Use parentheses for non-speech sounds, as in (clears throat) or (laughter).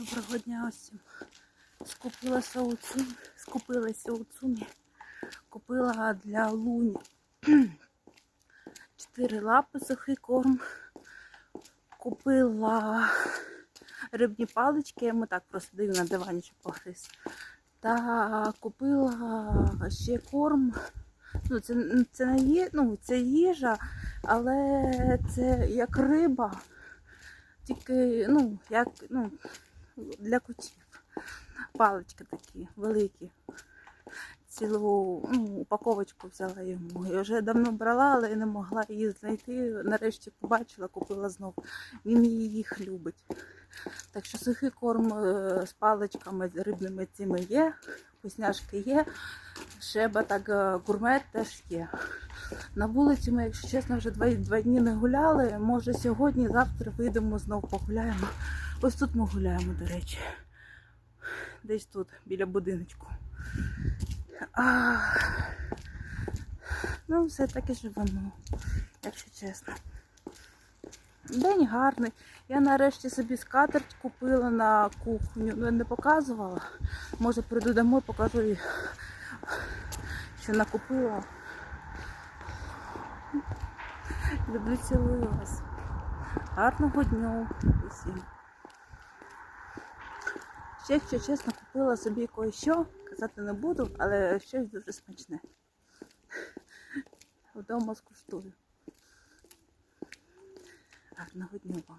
Доброго дня усім. Скупилася у цумі, скупилася у цумі. Купила для луні (clears throat) чотири лапи сухий корм. Купила рибні палички, я ми так просто даю на дивані, щоб погриз. Та купила ще корм. Ну, це, це не є, ну, це їжа, але це як риба, тільки ну, як, ну, для котів. Палички такі великі. Цілу ну, упаковочку взяла йому. Я вже давно брала, але не могла її знайти. Нарешті побачила, купила знов. Він їх любить. Так що сухий корм е, з паличками, з рибними цими є, вкусняшки є. Шеба так е, гурмет теж є. На вулиці ми, якщо чесно, вже два, два дні не гуляли. Може сьогодні, завтра вийдемо знову погуляємо. Ось тут ми гуляємо, до речі. Десь тут, біля будиночку. А... Ну, все так і живемо, якщо чесно. День гарний. Я нарешті собі скатерть купила на кухню. Ну, я не показувала. Може прийду домой, покажу, їй, що накупила. Люблю цілую вас. Гарного дня усім. Якщо чесно, купила собі кое-що, казати не буду, але щось дуже смачне. Вдома скуштую. Гарного дня вам.